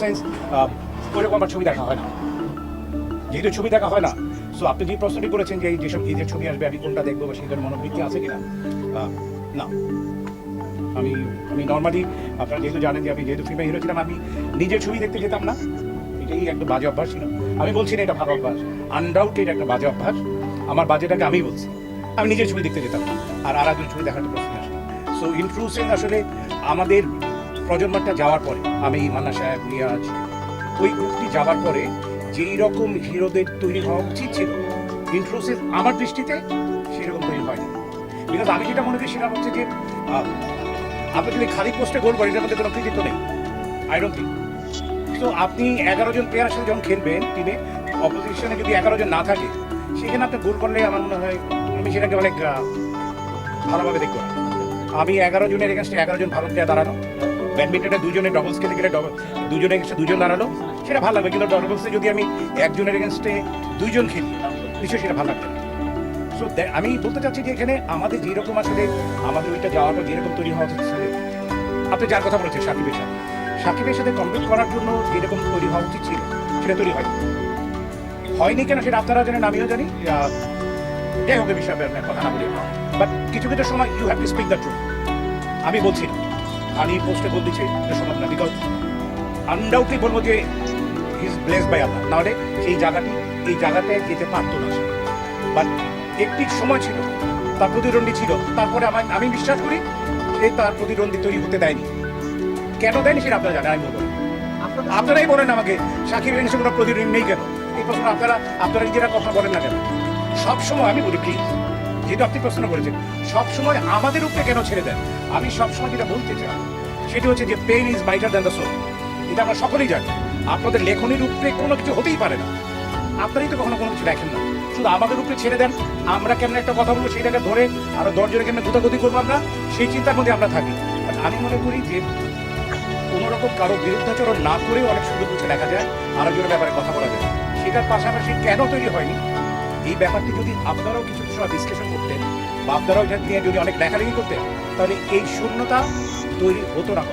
Sense ওইরকম আমার ছবি দেখা হয় না। যেহেতু ছবি দেখা হয় না সো আপনি যে প্রশ্নটি করেছেন যে যেসব ঈদের ছবি আসবে, আমি কোনটা দেখব বা সেই মনোবৃত্তি আছে কিনা না। আমি আমি নর্মালি আপনারা যেহেতু জানেন যে আমি যেহেতু ফিল্মে হিরো ছিলাম, আমি নিজের ছবি দেখতে যেতাম না। এটাই একটা বাজে অভ্যাস ছিল। আমি বলছি না এটা ভালো অভ্যাস আনডাউটেড একটা বাজে অভ্যাস। আমার বাজেটাকে আমি বলছি, আমি নিজের ছবি দেখতে যেতাম না। আর আর একজন ছবি দেখার প্রশ্ন আসে। সো ইন্ট্রুসিং আসলে আমাদের প্রজন্মটা যাওয়ার পরে, আমি মান্না সাহেব, রিয়াজ, ওই গ্রুপটি যাওয়ার পরে যেই রকম হিরোদের তৈরি হওয়া উচিত ছিল ইন্ট্রোসিভ আমার দৃষ্টিতে সেরকম তৈরি হয়নি। বিকজ আমি যেটা মনে করি সেটা হচ্ছে যে আপনি যদি খালি পোস্টে গোল করেন, এটার মধ্যে কোনো কৃতিত্ব নেই। আই ডোন্ট থিঙ্ক তো আপনি এগারো জন প্লেয়ার সাথে যখন খেলবেন টিমে অপোজিশনে যদি এগারো জন না থাকে, সেখানে আপনি গোল করলে আমার মনে হয় আমি সেটাকে অনেক ভালোভাবে দেখব আমি এগারো জনের এগেনস্টে এগারো জন ভালো প্লেয়ার দাঁড়ানো। ব্যাডমিন্টনে দুজনে ডবলস খেলে গেলে ডবল এগেনস্টে দুজন দাঁড়াল, সেটা ভালো লাগবে। কিন্তু ডবলসে যদি আমি একজনের এগেনস্টে দুইজন খেলি, নিশ্চয়ই সেটা ভালো লাগবে। সো আমি বলতে চাচ্ছি যে এখানে আমাদের যেরকম আসলে আমাদের ওইটা যাওয়ার পর যেরকম তৈরি হওয়া উচিত আপনি যার কথা বলেছেন সাকিবের সাথে। সাকিবের সাথে কমপ্লিট করার জন্য যেরকম তৈরি হওয়া উচিত ছিল, সেটা তৈরি হয়নি। হয়নি কেন সেটা আপনারা জানেন, আমিও জানি। যাই হোক বিষয়ে কথা না বলি বাট কিছু কিছু সময় you have to speak the truth আমি বলছি না। আমি পোস্টে বল দিচ্ছি এটা সম্ভব না বিকজ আনডাউটলি বলব যে ইজ ব্লেস বাই আল্লাহ নাহলে সেই জায়গাটি, এই জায়গাটায় যেতে পারতো না বাট একটি সময় ছিল, তার প্রতিদ্বন্দ্বী ছিল, তারপরে আমার আমি বিশ্বাস করি সে তার প্রতিদ্বন্দ্বী তৈরি হতে দেয়নি। কেন দেয়নি সেটা আপনারা জানেন, আমি বলব আপনারাই বলেন আমাকে, সাকিব এর কোনো প্রতিদ্বন্দ্বী নেই কেন? এই প্রশ্ন আপনারা আপনারা নিজেরা কথা বলেন না কেন? সবসময় আমি বলি প্লিজ যেহেতু আপনি প্রশ্ন করেছেন, সবসময় আমাদের উপরে কেন ছেড়ে দেন? আমি সবসময় যেটা বলতে চাই, সেটা হচ্ছে যে pen is biter than the soul এটা আমরা সকলেই জানি। আপনাদের লেখনির উপরে কোনো কিছু হতেই পারে না। আপনারাই তো কখনো কোনো কিছু দেখেন না। শুধু আমাদের উপরে ছেড়ে দেন। আমরা কেমন একটা কথা বলব সেটাকে ধরে আরও দশজনে কেমন গুতাগুতি করব আমরা, সেই চিন্তার মধ্যে আমরা থাকি। আমি মনে করি যে কোনোরকম কারও বিরুদ্ধাচরণ না করেও অনেক সুন্দর কিছু দেখা যায়, আরেকজনের ব্যাপারে কথা বলা যায়। সেটার পাশাপাশি কেন তৈরি হয়নি? এই ব্যাপারটি যদি আপনারাও কিছু সময় বিশ্লেষণ করতেন বা আপনারাও এটা নিয়ে যদি অনেক লেখালেখি করতেন, তাহলে এই শূন্যতা তৈরি হতো না।